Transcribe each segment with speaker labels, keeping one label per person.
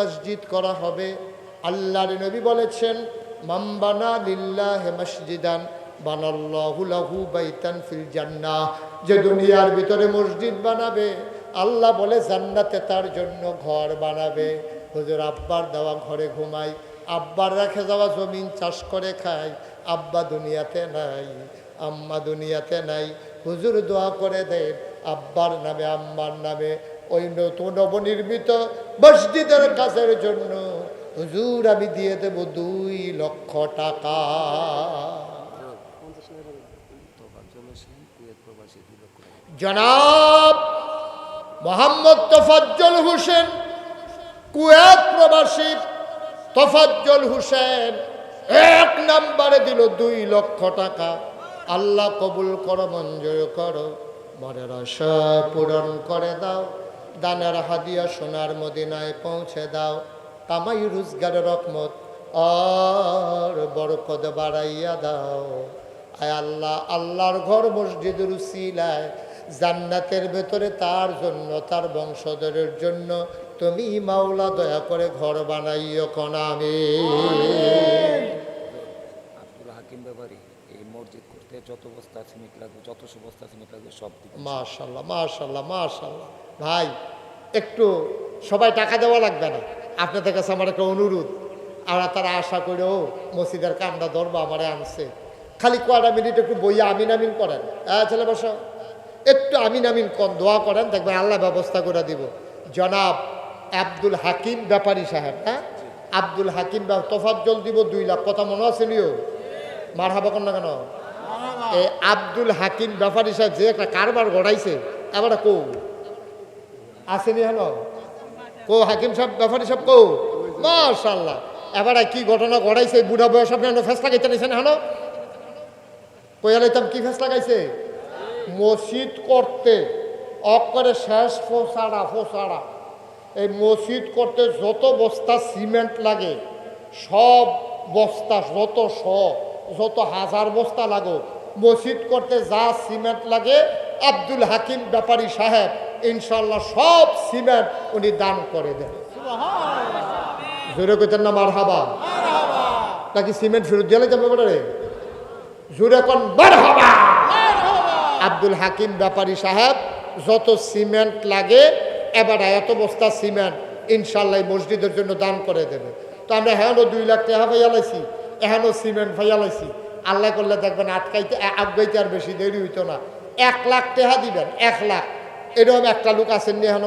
Speaker 1: মসজিদ করা হবে। আল্লাহর নবী বলেছেন মাম্বানা লিল্লাহ মসজিদান, বানাল্লাহু লাহু বাইতান ফিল জান্নাহ। যে দুনিয়ার ভিতরে মসজিদ বানাবে, আল্লাহ বলে জান্নাতে তার জন্য ঘর বানাবে। হুজুর, আব্বার দেওয়া ঘরে ঘুমাই, আব্বার রেখে যাওয়া জমিন চাষ করে খায় আব্বা দুনিয়াতে নাই, আম্মা দুনিয়াতে নাই। হুজুর দোয়া করে দেন, আব্বার নামে, আম্মার নামে। ওই নতুন নবনির্মিত মসজিদের কাজের জন্য। হুজুর, আমি দিয়ে দেব দুই লক্ষ টাকা। জনাব মোহাম্মদ তোফাজ্জল হোসেন, কুয়েত প্রবাসী তোফাজ্জল হোসেন, এক নাম্বারে দিল দুই লক্ষ টাকা। আল্লাহ কবুল করো, মঞ্জুর করো। মনের আশা পূরণ করে দাও। দানের হাদিয়া সোনার মদিনায় পৌঁছে দাও। কামাই রোজগারের রকমত আর বরকত বাড়াইয়া দাও। আয় আল্লাহ, আল্লাহর ঘর মসজিদের উসিলায় জান্নাতের ভেতরে তার জন্য, তার বংশধরের জন্য তুমি মাওলা দয়া করে ঘর বানাইও কনামে
Speaker 2: আব্দুল হাকিম ব্যাপারী। এই মসজিদ করতে যত বস্তা সিমেন্ট লাগবে যত বস্তা সিমেন্ট লাগবে সব দিবে
Speaker 1: মাশাল্লাহ মাশাল্লাহ মাশাল্লাহ ভাই একটু সবাই টাকা দেওয়া লাগবে না? আপনাদের কাছে আমার একটা অনুরোধ। আর তারা আশা করেও মসজিদের কামটা ধরবো আমারে আনছে। খালি কয়টা মিনিট একটু বইয়া আমিন আমিন করেন? হ্যাঁ ছেলে বসো। একটু আমিন আমিন কম দোয়া করেন দেখবেন আল্লাহ ব্যবস্থা করে দিব। জনাব আব্দুল হাকিম ব্যাপারী সাহেব হ্যাঁ? আব্দুল হাকিম তোফাজ্জল দিব দুই লাখ। কথা মনে আছে নিও? মার হাবা না কেন? এই আব্দুল হাকিম ব্যাপারী সাহেব যে একটা কারবার গড়াইছে, এবার কৌ? আসেনি হেন কো হাকিম সাহেব, ব্যাপারী সাহেব কৌ? মাশাল্লাহ এবার কি ঘটনা গড়াইছে বুড়া বয়স আপনি ফেস লাগাইতে নিছেন হেন কইয়ালাইতাম কি ফেস লাগাইছে? মসজিদ করতে অকরে শেষ ফোসাড়া ফোসাড়া। এই মসজিদ করতে যত বস্তা সিমেন্ট লাগে, সব বস্তা, যত শ যত হাজার বস্তা লাগো মসজিদ করতে যা সিমেন্ট লাগে আব্দুল হাকিম ব্যাপারী সাহেব ইনশাল্লাহ সব সিমেন্ট উনি দান করে দেন। জোরে কইতেন না মার হাবা নাকি সিমেন্ট ফেরত দিলে যাবে বেটারে জোরে কোন বার হাবা আব্দুল হাকিম ব্যাপারী সাহেব যত সিমেন্ট লাগে এবার এত বস্তা সিমেন্ট ইনশাল্লাহ মসজিদের জন্য দান করে দেবে। তো আমরা হেন দুই লাখ টাকা ভাইয়ালাইছি এহেনও সিমেন্ট ভাইয়ালাইছি আল্লাহ করলে দেখবেন আটকাইতে আগাইতে আর বেশি দেরি হইতো না। এক লাখ টেহা দিবেন, এক লাখ। এরকম একটা লোক আছেন নি হেন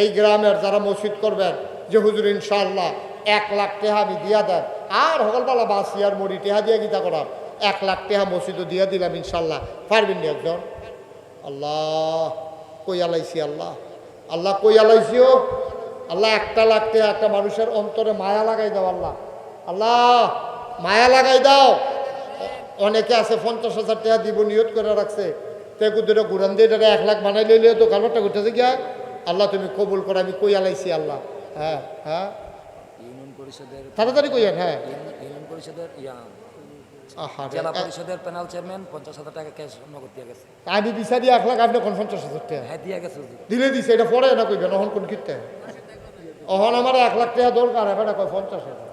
Speaker 1: এই গ্রামের যারা মসজিদ করবেন, যে হুজুর ইনশাল্লাহ এক লাখ টেহা আমি দিয়া দেন। আর হকলপালা বাসি আর মরি টেহা দিয়া গীতা করার এক লাখ টেহা মসজিদও দিয়া দিলাম ইনশাল্লাহ পারবেন নি একজন? আল্লাহ, কই আলাইছি আল্লাহ? আল্লাহ কই আলাইছিও আল্লাহ একটা লাখ টেহা একটা মানুষের অন্তরে মায়া লাগাই দাও আল্লাহ। আল্লাহ মায়া লাগাই দাও। অনেকে আছে পঞ্চাশ হাজার টাকা দিব নিয়ত করে রাখছে। তেকু দুটো ঘুরান দিয়ে এটা এক লাখ বানাই লইলে তো কারবারটা করতেছে গিয়া। আল্লাহ তুমি কবুল করো আমি কই আলাইছি আল্লাহ। হ্যাঁ হ্যাঁ। তাড়াতাড়ি কইয়েন হ্যাঁ।
Speaker 2: ইউনিয়ন- ইউনিয়ন পরিষদের ইয়া।
Speaker 1: আহা রে।
Speaker 2: জেলা পরিষদের প্যানেল চেয়ারম্যান পঞ্চাশ হাজার টাকা ক্যাশ নগদ দিয়ে গেছে।
Speaker 1: আমি বিচারি এক লাখ আপনি কোন পঞ্চাশ হাজার টাকা?
Speaker 2: হ্যাঁ দিয়ে গেছে
Speaker 1: দিলে দিছে এটা পরে না কইবেন অহন কোন কিনতে অহন আমার এক লাখ টাকা দরকার এবার কয় পঞ্চাশ হাজার।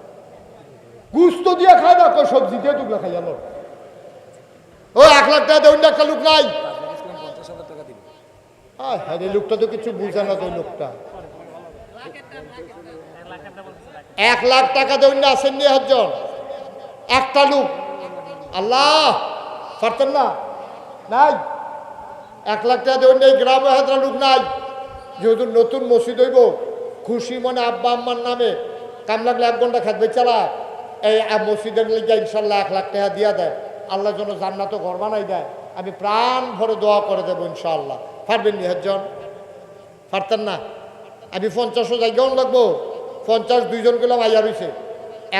Speaker 1: গুস্ত দিয়ে খায় না, কয় সবজি দিয়ে দুগলা খাই আমার ও, এক লাখ টাকা দেউন, একটা লোক নাই। হ্যাঁ এই লোকটা তো কিছু বুঝে না তো লোকটা। এক লাখ টাকা দেউন না আসেননি হজন একটা লোক। আল্লাহ, পারতেন না? নাই? এক লাখ টাকা দেউন এই গ্রামে হাজার লোক নাই। যেহেতু নতুন মসজিদ হইব, খুশি মনে আব্বা আম্মার নামে কাম লাগলে এক ঘণ্টা খাদ্য চালা এই মসজিদের লিগে ইনশাল্লাহ এক লাখ টাকা দিয়া দেয়। আল্লাহ যেন জান্নাত ঘর বানাই দেয়। আমি প্রাণ ভরে দোয়া করে দেবো ইনশাআল্লাহ। পারবেন নি হজন পারতেন না? আমি পঞ্চাশও জায়গাও লাগবো। পঞ্চাশ দুইজন গেলাম আইয়া রইছে।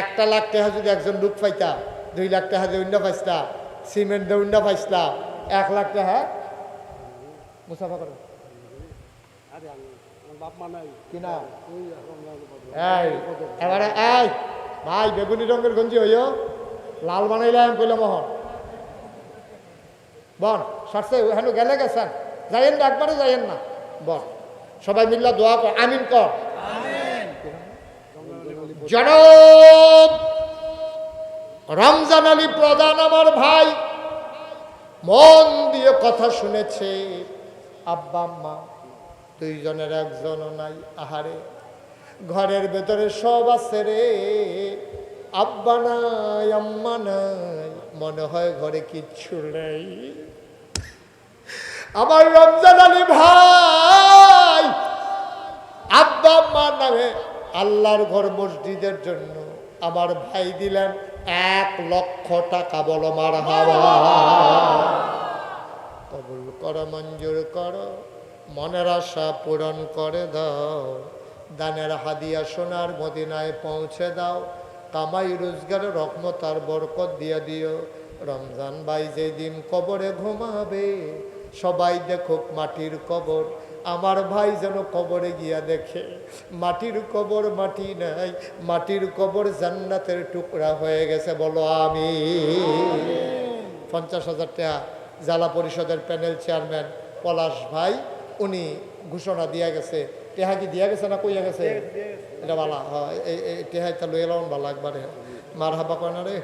Speaker 1: একটা লাখ টাকা যদি একজন লোক পাইতা দুই লাখ টাকা দিয়ে অন্য পাইছলা সিমেন্ট দিয়ে অন্য পাইছলা এক লাখ টাকা মুসাফা করো। কিনা এবারে এই ভাই, বেগুনি রঙের গঞ্জি হইও। লাল বানাইলাম কইলাম মোহন। বল, সারছে, হেন গেলে গেছেন? যাইয়েন না, একবারে যাইয়েন না। বল, সবাই মিল্লা দোয়া কর, আমিন কর। জনব, রমজান আলী প্রধান আমার ভাই, মন দিয়ে কথা শুনেছে। আব্বা, আম্মা, দুইজনের একজনও নাই, আহারে। ঘরের ভেতরে সব আছে রে। আব্বা নাই, আম্মা নাই, মনে হয় ঘরে কিচ্ছু নেই। আমার রমজান আলী ভাই, আব্বা আম্মার নামে আল্লাহর ঘর মসজিদের জন্য আমার ভাই দিলেন এক লক্ষ টাকা বলো মার হাওয়া। কবুল করো, মঞ্জুর করো, মনের আশা পূরণ করে দাও। দানের হাদিয়া সোনার মদিনায় পৌঁছে দাও। কামাই রোজগারের রহমত আর বরকত দিয়ে দিও। রমজান ভাই যেদিন কবরে ঘুমাবে, সবাই দেখুক মাটির কবর। আমার ভাই যেন কবরে গিয়া দেখে, মাটির কবর মাটি নাই, মাটির কবর জান্নাতের টুকরা হয়ে গেছে, বলো আমি পঞ্চাশ হাজার টাকা জেলা পরিষদের প্যানেল চেয়ারম্যান পলাশ ভাই, উনি ঘোষণা দিয়া গেছে টেহা কি দিয়া গেছে না কইয়া গেছে? এটা বালা হয় এই টেহা এটা লই এলাম বালা একবারে। মার হাবা কয় না রে?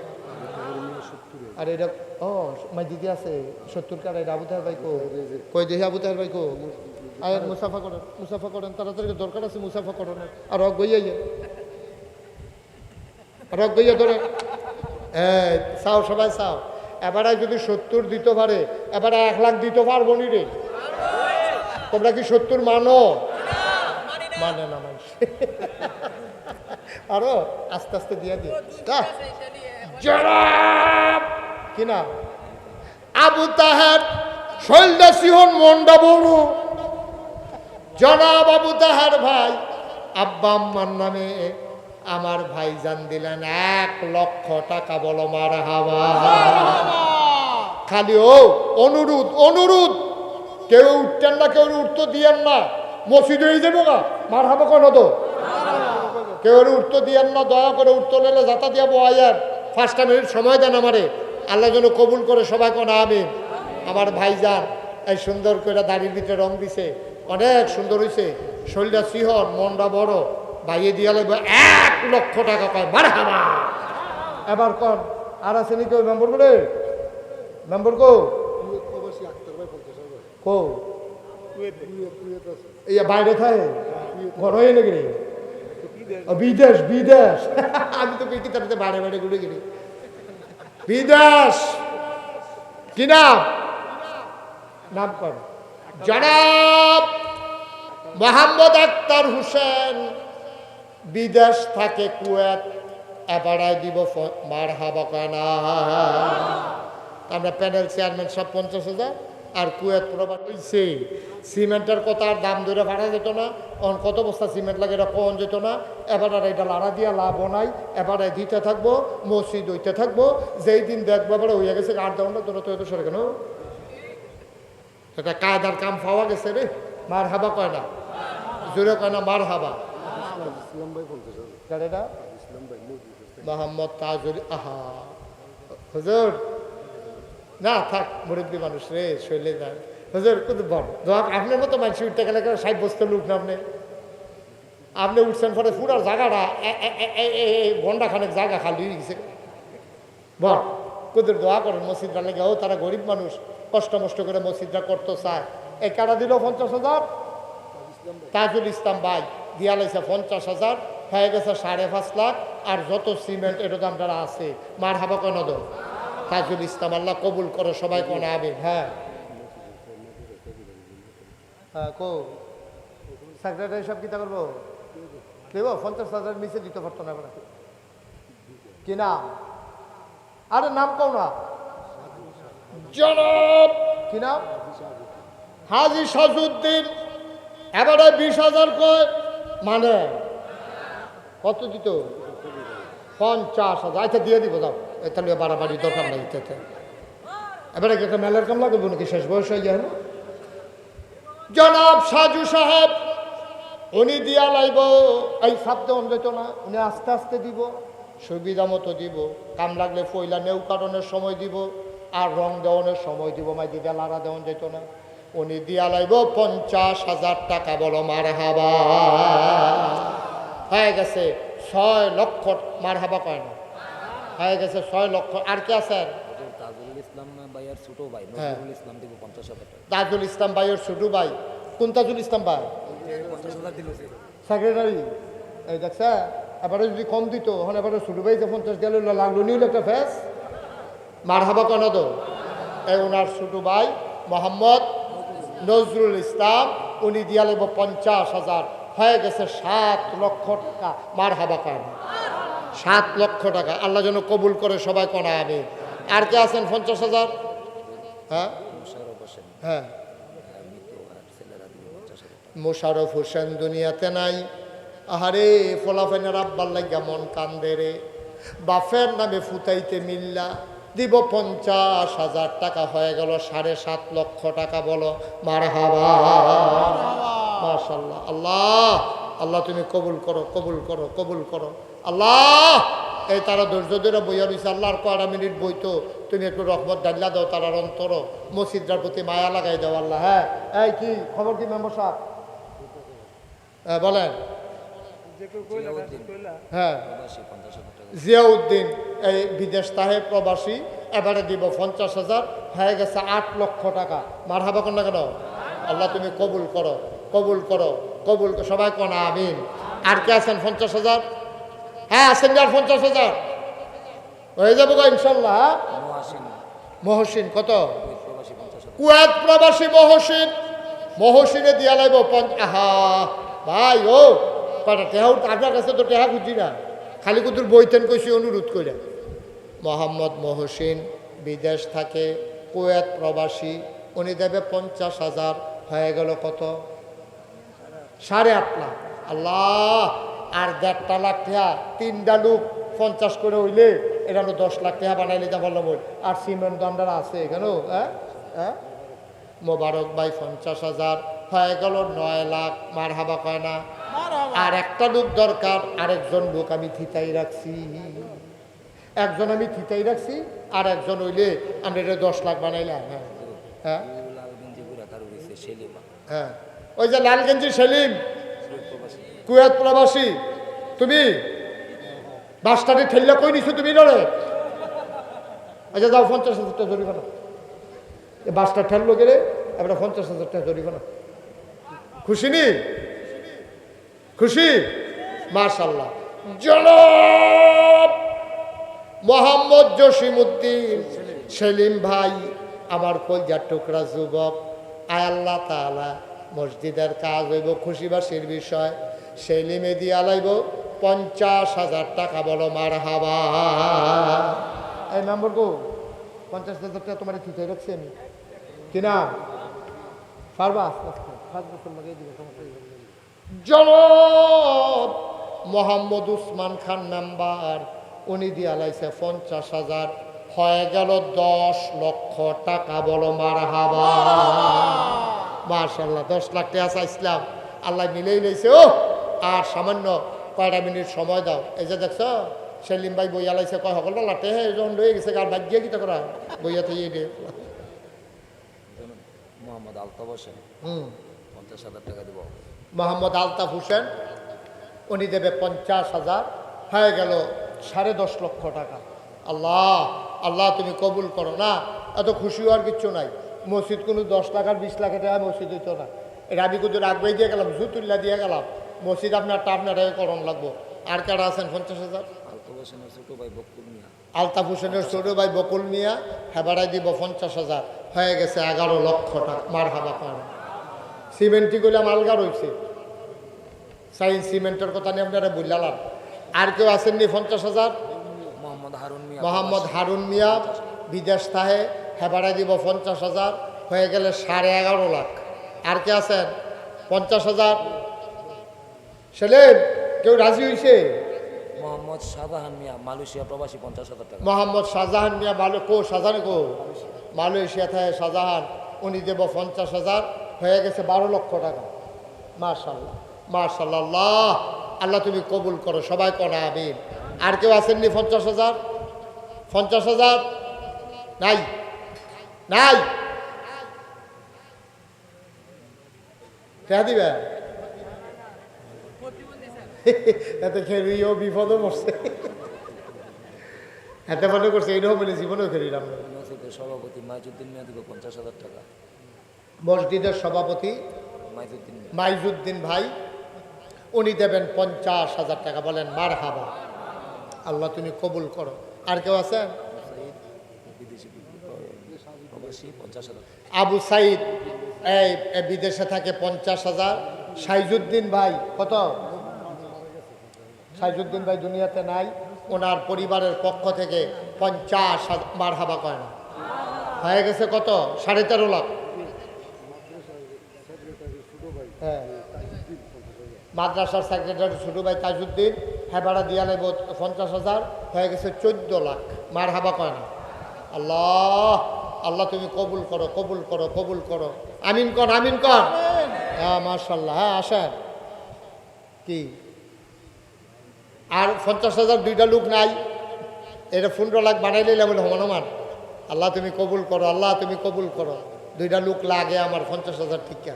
Speaker 1: আর এটা ও মাই দিদি আছে সত্তর কার এটা আবু তাহের ভাই কো? কই দেখি আবু তাহের ভাই কো? আয় মুসাফা করেন মুসাফা করেন তাড়াতাড়ি দরকার আছে মুসাফা করেন। আর রক গইয়া রক গইয়া ধরে হ্যাঁ চাও সবাই চাও। এবারে যদি সত্তর দিতে পারে এবারে এক লাখ দিতে পারব নি রে। তোমরা কি সত্তর মানো? মানে না মানুষ আরও আস্তে আস্তে দিয়ে দিই জনাব! কি না? আবু তাহার শৈলদা সিহন মন্ডা বড়। জনাব আবু তাহের ভাই আব্বা আম্মার নামে আমার ভাইজান দিলেন এক লক্ষ টাকা বলো মার হাওয়া খালি ও অনুরোধ অনুরোধ। কেউ উঠতেন না কেউ উঠতে দিয়েন না। মসজিদ যাব না মার হাবা কেন তো কেউ উঠতে দিয়েন না দয়া করে উঠতে নিলে যাতা দিয়া বয়ার ফার্স্ট মিনিট সময় দেন আমারে। আল্লাহ যেন কবুল করে সবাই কোন আমি আমার ভাইজান এই সুন্দর করে দাড়ির ভিতরে রং দিছে। অনেক সুন্দর হয়েছে শরীরটা সিহন মনটা বড়। ভাইয়ে দিয়া লাগবে এক লক্ষ টাকা পায়। মার হাবা এবার কন আর আছে নাকি ওই মেম্বর করে মেম্বর কো? কো? এই বাইরে থাকে, ঘর হয়ে নাকি বিদেশ বিদেশ। আমি তো পেটি তার বাইরে বাইরে ঘুরে গেলি। বিদেশ! কি নাম? নাম কর। জনাব মোহাম্মদ আক্তার হোসেন, বিদেশ থাকে কুয়েত এবারাই দিব মার হাবা আমরা প্যানেল চেয়ারম্যান সব পঞ্চাশ হাজার। আর কুয়েত প্রবাদ হইছে। সিমেন্টের কত আর দাম ধরে ভাড়া যেত না। অন কত বস্তা সিমেন্ট লাগে এটা কম যেত না। এবার আর এটা লাড়া দিয়া লাভ নাই। এবার আর দিতে থাকব মসজিদ হইতে থাকব। যেই দিন দেখব এবার হইয়া গেছে আট দাম তোরা তো এত সরে কেন? এটা কায়দার কাম পাওয়া গেছে রে। মার হাবা কয় না? জোরে কয় না মার হাবা। মোহাম্মদ তাজুল আহা হুজুর না, থাক, মুরব্বী মানুষ রে, শৈলে যায় আপনার মতো মানুষ উঠতে গেলে ষাট বস্তু লুক না আপনি? আপনি উঠছেন পরে পুরার জায়গাটা ঘণ্টা খানেক জায়গা খালি গেছে। বল কুদের দোয়া করেন, মসজিদটা লেগে, ও তারা গরিব মানুষ, কষ্ট মষ্ট করে মসজিদটা করতো চায় এই কারা দিল পঞ্চাশ হাজার? তাজুল ইসলাম ভাই, দিয়া লাইছে পঞ্চাশ হাজার, হয়ে গেছে সাড়ে পাঁচ লাখ, আর যত সিমেন্ট এটা দাম যারা আছে, মার হাবা কেন তাজুল ইসলাম আল্লাহ কবুল করো সবাই কোন আবেন হ্যাঁ। হ্যাঁ কো। সেক্রেটারি সব কিতা করব? দেব পঞ্চাশ হাজার নিচে দিতে পারতো না এবার। কি নাম? আরে নাম কও না। জনাব। কি নাম? হাজি সাজুদ্দিন। এবারে বিশ হাজার কয়? মানে? কত দিত? পঞ্চাশ হাজার। আচ্ছা দিয়ে দিব দাও তাহলে বাড়াবাড়ি দরকার নাই এতে এবারে একটা মেলার কাম লাগবে নাকি? শেষ বয়স হয়ে যায় জনাব সাজু সাহেব, উনি দিয়া লাইব। এই শব্দ না, উনি আস্তে আস্তে দিব, সুবিধা মতো দিব। কাম লাগলে ফইলা নেউ কারণের সময় দিব, আর রং দেওয়ানোর সময় দিব। মাই দিদা লাড়া দেওয়ান যেত না। উনি দিয়া লাইব পঞ্চাশ হাজার টাকা, বলো মার হাবা হয়ে গেছে, ছয় লক্ষ মার হাবা কয় না? হয়ে গেছে ছয় লক্ষ। আর কে আছেন?
Speaker 2: হুজুর তাজুল ইসলাম ভাইয়ার ছোট ভাই
Speaker 1: হ্যাঁ।
Speaker 2: নজরুল ইসলাম দিব পঞ্চাশ হাজার
Speaker 1: তাজুল ইসলাম ভাইয়ের ছোটু ভাই। কোন তাজুল ইসলাম ভাই? সেক্রেটারি এই দেখছে? এবারে যদি কম দিত এখন এবারে ছোট ভাই যে পঞ্চাশ গেল লাগল নিল একটা ফেস। মার হাবা কেন তো এই ওনার ছোট ভাই মোহাম্মদ নজরুল ইসলাম উনি দিয়া লাগব পঞ্চাশ হাজার। হয়ে গেছে সাত লক্ষ টাকা। মার হাবা কেন? সাত লক্ষ টাকা। আল্লাহ যেন কবুল করে সবাই করা হবে। আর কে আছেন? পঞ্চাশ হাজার? হ্যাঁ? হ্যাঁ। মোশারফ হোসেন দুনিয়াতে নাই। আহারে ফলাফেনের আব্বার লাগিয়া মন কান্দে রে। বাফের নামে ফুটাইতে মিল্লা। দিব পঞ্চাশ হাজার টাকা। হয়ে গেল সাড়ে সাত লক্ষ টাকা বলো। মার হাবা আল্লাহ আল্লাহ তুমি কবুল করো কবুল করো কবুল করো। আল্লাহ, এই তারা ধৈর্য ধরে বইয়া রয়েছে আল্লাহর কয়টা মিনিট বইতো? তুমি একটু রহমত ডাল্লা দাও, তারার অন্তর। মসজিদটার প্রতি মায়া লাগাই দাও, আল্লাহ। হ্যাঁ এই কি, খবর কি, মেম্বার সাহেব? হ্যাঁ বলেন। হ্যাঁ। জিয়াউদ্দিন, এই বিদেশ তাহে প্রবাসী, এবারে দিব পঞ্চাশ হাজার, হয়ে গেছে আট লক্ষ টাকা। মার হাবা কন্যা কেন? আল্লাহ, তুমি কবুল করো কবুল করো, কবুল সবাই কনা, আমিন। আর কে আছেন পঞ্চাশ হাজার? হ্যাঁ আছেন যে আর পঞ্চাশ হাজার। হয়ে যাব গো ইনশাল্লাহ হ্যাঁ?
Speaker 2: মহসিন।
Speaker 1: কত?
Speaker 2: কুয়েত প্রবাসী
Speaker 1: মহসিন। মহসিনে দিয়া পঞ্চ আহা ভাই ও কটা টেহাও আপনার কাছে তো টেহা খুঁজি না। খালি কুতুর বইতেন কইছি অনুরোধ করে মোহাম্মদ মহসিন বিদেশ থাকে কুয়েত প্রবাসী উনি দেবে পঞ্চাশ হাজার। হয়ে গেল কত? সাড়ে আট লাখ। আল্লাহ আর দেড়টা লাখ টাকা তিনটা লোক পঞ্চাশ করে হইলে এটা হলো দশ লাখ টাকা বানাইলে যা বললাম ওই আর সিমেন্ট দণ্ডারা আছে এখানেও হ্যাঁ? হ্যাঁ? মোবারক ভাই পঞ্চাশ হাজার হয়ে গেল নয় লাখ মার হাবা কয় না? আর একটা লোক দরকার আরেকজন লোক আমি থিতাই রাখছি। একজন আমি থিতাই রাখছি আর একজন হইলে আমরা এটা দশ লাখ বানাইলাম হ্যাঁ? হ্যাঁ?
Speaker 2: লাল গঞ্জি সেলিমা।
Speaker 1: হ্যাঁ। ওই যে লালগঞ্জি সেলিম।
Speaker 2: কুয়েত প্রবাসী
Speaker 1: কুয়েত প্রবাসী, তুমি বাসটাটি ঠেললে কই নিছো তুমি নড়ে আচ্ছা যাও, পঞ্চাশ হাজার টাকা জরিমানা। এ বাসটা ঠেললো গেলে এবারে পঞ্চাশ হাজার টাকা জরিমানা। খুশি নি? খুশি? মার্শাল্লাহ জনাব মোহাম্মদ জসিমুদ্দিন সেলিম ভাই, আমার কলজার টুকরা যুবক। আয় আল্লাহ তাআলা মসজিদের কাজ হইব খুশিবাসীর বিষয়। সেলিমে দিয়া লাইব পঞ্চাশ হাজার টাকা, বলো মার হাবা এই নম্বর গো, পঞ্চাশ হাজার টাকা তোমার ঠিক রাখছি আমি। কি না পারবা আস্তে আস্তে পাঁচ বছর লাগিয়ে দিবে, সমস্যা মোহাম্মদ উসমান খান নাম্বার, উনি দিয়া লাইছে পঞ্চাশ হাজার। হয়ে গেল দশ লক্ষ টাকা, বলো মার হাবা মার্শাল্লাহ দশ লাখ টাকা চাইছিলাম। আল্লাহ মিলেই লইছে, ও! আর সামান্য কয়টা মিনিট সময় দাও। এই যে দেখছ সেলিম ভাই বইয়া লাইছে কয় সকল লাটে হে যখন লয়ে গেছে আর বাদ দিয়ে কিতা করা বইয়া থেকে দিয়ে
Speaker 2: মোহাম্মদ আলতাফ হোসেন।
Speaker 1: হুম।
Speaker 2: পঞ্চাশ হাজার টাকা দিব।
Speaker 1: মোহাম্মদ আলতাফ হোসেন উনি দেবে পঞ্চাশ হাজার। হয়ে গেল সাড়ে দশ লক্ষ টাকা। আল্লাহ আল্লাহ তুমি কবুল করো না। এত খুশি হওয়ার কিচ্ছু নাই। মসজিদ কোনো দশ লাখ আর বিশ লাখের টাকা মসজিদ হইতো না। এটা আমি কিন্তু আগুয়ে দিয়ে গেলাম জুতুল্লা দিয়ে গেলাম। মসজিদ আপনারটা আপনার করণ লাগবো। আর কারা আছেন পঞ্চাশ হাজার?
Speaker 2: আলতাফ হোসেনের ছোট ভাই বকুল মিয়া।
Speaker 1: হেবাড়াই দিব পঞ্চাশ হাজার। হয়ে গেছে এগারো লক্ষ টাকা। মার হাবা পান সিমেন্টটি করলাম আলগা রয়েছে সাইন সিমেন্টের কথা নিয়ে আপনারা বুঝলাম আর কেউ আসেননি পঞ্চাশ হাজার?
Speaker 2: মোহাম্মদ হারুন মিয়া।
Speaker 1: বিদেশ থাহে হেবাড়াই দিব পঞ্চাশ হাজার। হয়ে গেলে সাড়ে এগারো লাখ। আর কে আছেন? পঞ্চাশ হাজার। সেলেম কেউ রাজি হয়েছে
Speaker 2: মোহাম্মদ শাহজাহান মিয়া মালয়েশিয়া প্রবাসী পঞ্চাশ হাজার টাকা।
Speaker 1: মোহাম্মদ শাহজাহান মিয়া মালু কো শাহজাহান কো? মালয়েশিয়া থাকে শাহজাহান উনি দেব পঞ্চাশ হাজার হয়ে গেছে বারো লক্ষ টাকা। মার্শাল্লাহ মার্শাল্লাহ আল্লাহ আল্লাহ তুমি কবুল করো সবাই করা আমিন। আর কেউ আসেননি পঞ্চাশ হাজার? পঞ্চাশ হাজার? নাই? নাই? কে দিবে এতে খেলিও বিপদও পড়ছে এতে মনে করছে এইরকম বলে জীবনেও খেলিলাম
Speaker 2: সভাপতি মাইজুদ্দিন মিয়া দিব পঞ্চাশ হাজার টাকা
Speaker 1: মসজিদের সভাপতি
Speaker 2: মাইজুদ্দিন
Speaker 1: মাইজুদ্দিন ভাই উনি দেবেন পঞ্চাশ হাজার টাকা বলেন মার হাবা আল্লাহ তুমি কবুল করো। আর কেউ
Speaker 2: আছে?
Speaker 1: আবু সাইদ এই বিদেশে থাকে পঞ্চাশ হাজার। সাইজুদ্দিন ভাই কত? সাইজুদ্দিন ভাই দুনিয়াতে নাই ওনার পরিবারের পক্ষ থেকে পঞ্চাশ হাজার মার হাবা কয় না হয়ে গেছে কত? সাড়ে তেরো লাখ। হ্যাঁ। মাদ্রাসার সেক্রেটারি ছোটো ভাই তাজউদ্দিন হেবাড়া দিয়া নেব পঞ্চাশ হাজার হয়ে গেছে চোদ্দ লাখ। মার হাবা কয় না আল্লাহ আল্লাহ তুমি কবুল করো কবুল করো কবুল করো। আমিন কর আমিন কর। হ্যাঁ মার্শাল্লাহ হ্যাঁ আসেন। কি? আর পঞ্চাশ হাজার দুইটা লোক নাই। এটা পনেরো লাখ বানাই নিলে বলে হনুমান আল্লাহ তুমি কবুল করো আল্লাহ তুমি কবুল করো। দুইটা লোক লাগে আমার পঞ্চাশ হাজার টিকা।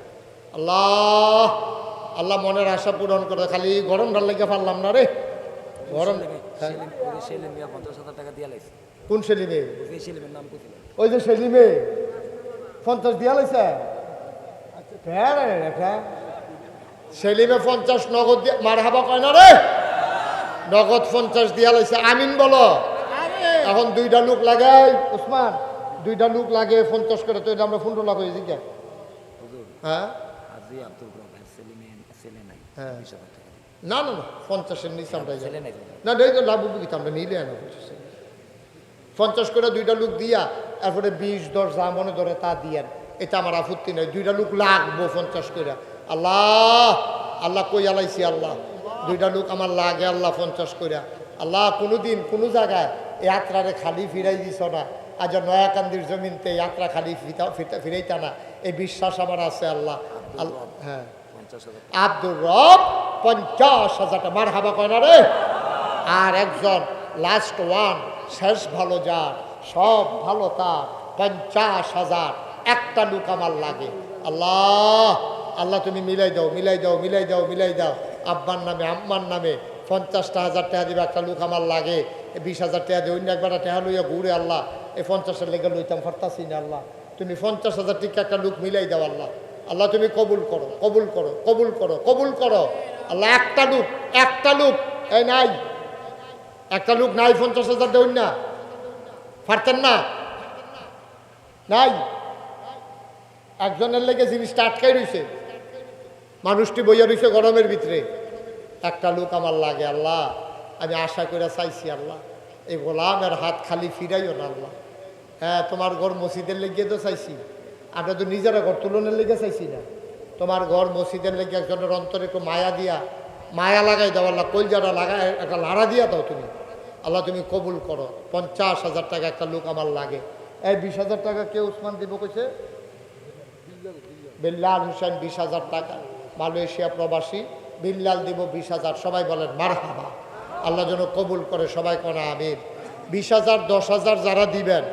Speaker 1: আল্লাহ আল্লাহ মনের আশা পূরণ করে খালি গরম ডাল লেগে পারলাম না রে। গরম কোন সেলিমে? ওই যে সেলিমে। পঞ্চাশ দিয়া লাইছে? রে, হ্যাঁ। সেলিমে পঞ্চাশ নগদ দিয়া মার হাবা কয় না রে? নগদ পঞ্চাশ দিয়া লাইছে আমিন বলো। এখন দুইটা লোক লাগাই। উসমান দুইটা লোক লাগে পঞ্চাশ করে তো এটা আমরা পনেরো লাখ হয়েছি কে
Speaker 2: হুজুর
Speaker 1: হ্যাঁ? হ্যাঁ। না না না পঞ্চাশের নিচে আমরা
Speaker 2: নাই তো।
Speaker 1: না এই তো লাভ কিন্তু আমরা নিলে না পঞ্চাশে। পঞ্চাশ করে দুইটা লোক দিয়া এরপরে বিশ দশ যা মনে ধরে তা দিয়েন। এটা আমার আপত্তি নেই। দুইটা লোক লাগবো পঞ্চাশ করে। আল্লাহ আল্লাহ কই আলাইছি আল্লাহ? দুইটা লোক আমার লাগে আল্লাহ পঞ্চাশ করে আল্লাহ কোনো দিন কোনো জায়গায় যাত্রারে খালি ফিরাই দিছ না। আজ নয়াকান্দির জমিনতে যাত্রা খালি ফিতা ফিতা- ফিরাইতা না। এই বিশ্বাস আমার আছে আল্লাহ। আল্লাহ হ্যাঁ। আব্দুর রব পঞ্চাশ হাজার টাকা। মার হাবা কয় না রে? আর একজন লাস্ট ওয়ান শেষ ভালো যার সব ভালো তার পঞ্চাশ হাজার। একটা লোক আমার লাগে। আল্লাহ আল্লাহ তুমি মিলাই দাও মিলাই দাও মিলাই দাও মিলাই দাও। আব্বার নামে, আম্মার নামে পঞ্চাশটা হাজার টাকা দিবে একটা লোক আমার লাগে। বিশ হাজার টাকা দিয়ে অন্য একবার টাকা লইয়া ঘুরে আল্লাহ, এই পঞ্চাশের লেগে লইতাম ফারতাছি না আল্লাহ। তুমি পঞ্চাশ হাজার টিকা একটা লোক মিলাই দাও আল্লাহ। আল্লাহ তুমি কবুল করো কবুল করো কবুল করো কবুল করো। আল্লাহ একটা লোক একটা লোক, এই নাই। একটা লোক নাই পঞ্চাশ হাজার দেউন না। পারতেন না। নাই। একজনের লেগে জিনিসটা আটকাই রইছে। মানুষটি বইয়া রইছে গরমের ভিতরে। একটা লোক আমার লাগে, আল্লাহ, আমি আশা করে চাইছি, আল্লাহ, এই গোলামের হাত খালি ফিরাইও না, আল্লাহ। হ্যাঁ তোমার ঘর মসজিদের লেগে তো চাইছি। আমরা তো নিজেরা ঘর তুলনের লেগে চাইছি না। তোমার ঘর মসজিদের লেগে একজনের অন্তরে একটু মায়া দিয়া, মায়া লাগাই দাও, আল্লাহ, কলজাটা লাগাই একটা লাড়া দিয়া দাও তুমি। আল্লাহ, তুমি কবুল করো। পঞ্চাশ হাজার টাকা একটা লোক আমার লাগে। এই বিশ হাজার টাকা কে উসমান দিব কইছে? বিল্লাল হোসেন, বিশ হাজার টাকা। মালয়েশিয়া প্রবাসী, বিল্লাল দিব বিশ হাজার, সবাই বলেন মার হাবা আল্লাহ যেন কবুল করে সবাই কোনা আমির বিশ হাজার, দশ হাজার যারা দিবেন,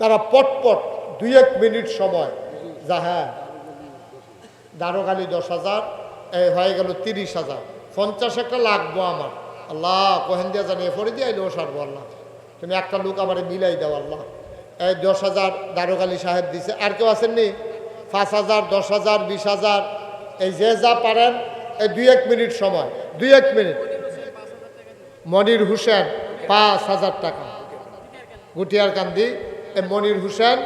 Speaker 1: তারা পটপট দুই এক মিনিট সময়, যা হ্যাঁ দারোগালি দশ হাজার এই হয়ে গেল তিরিশ হাজার। পঞ্চাশ একটা লাগবো আমার। আল্লাহ, কোহেন দিয়া জানিয়ে পরে দিয়ে আইলেও সারবো আল্লাহ। তুমি একটা লোক আমার মিলাই দাও আল্লাহ। এই দশ হাজার দারোগালি সাহেব দিছে, আর কেউ আসেননি পাঁচ হাজার, দশ হাজার, বিশ হাজার এই যে যা পারেন, এই দুই এক মিনিট সময়, দুই এক মিনিট। মনির হোসেন পাঁচ হাজার টাকা। গুটিয়ার কান্দি মনির হোসেন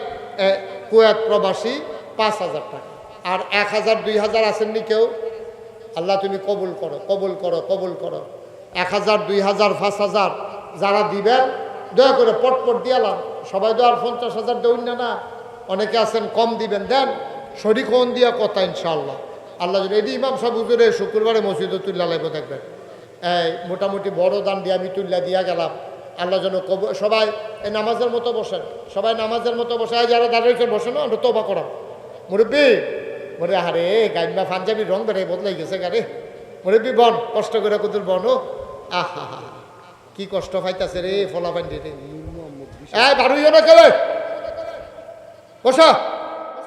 Speaker 1: কুয়েত প্রবাসী, পাঁচ হাজার টাকা। আর এক হাজার, দুই হাজার আসেননি কেউ? আল্লাহ তুমি কবুল করো কবুল করো কবুল করো। এক হাজার, দুই হাজার, পাঁচ হাজার যারা দিবেন, দয়া করে পটপট দিয়ালাম সবাই তো আর পঞ্চাশ হাজার দেউন না না। অনেকে আছেন, কম দিবেন। দেন, শরিক দিয়া কথা ইনশাল্লাহ আল্লাহ এটি ইমাম সাহেব হুজুরে শুক্রবারে মসজিদে তুল্লা লাগবে দেখবেন এই মোটামুটি বড় দান দিয়ে আমি তুল্লা দিয়া গেলাম। আল্লাহ যেন কব সবাই এই নামাজের মতো বসেন। সবাই নামাজের মতো বসে। যারা দাঁড়িয়েছে বসে না আমরা তোবা করা মুরব্বী মরে আরে গাইমা পাঞ্জাবির রং বেড়ে বদলাই গেছে গারে মুরব্বী বন কষ্ট করে কুতুর বন। ও আহা কি কষ্ট পাইতাছে রে ফলা পান্ডি রে। এই বারুইও না কেলে? বসা।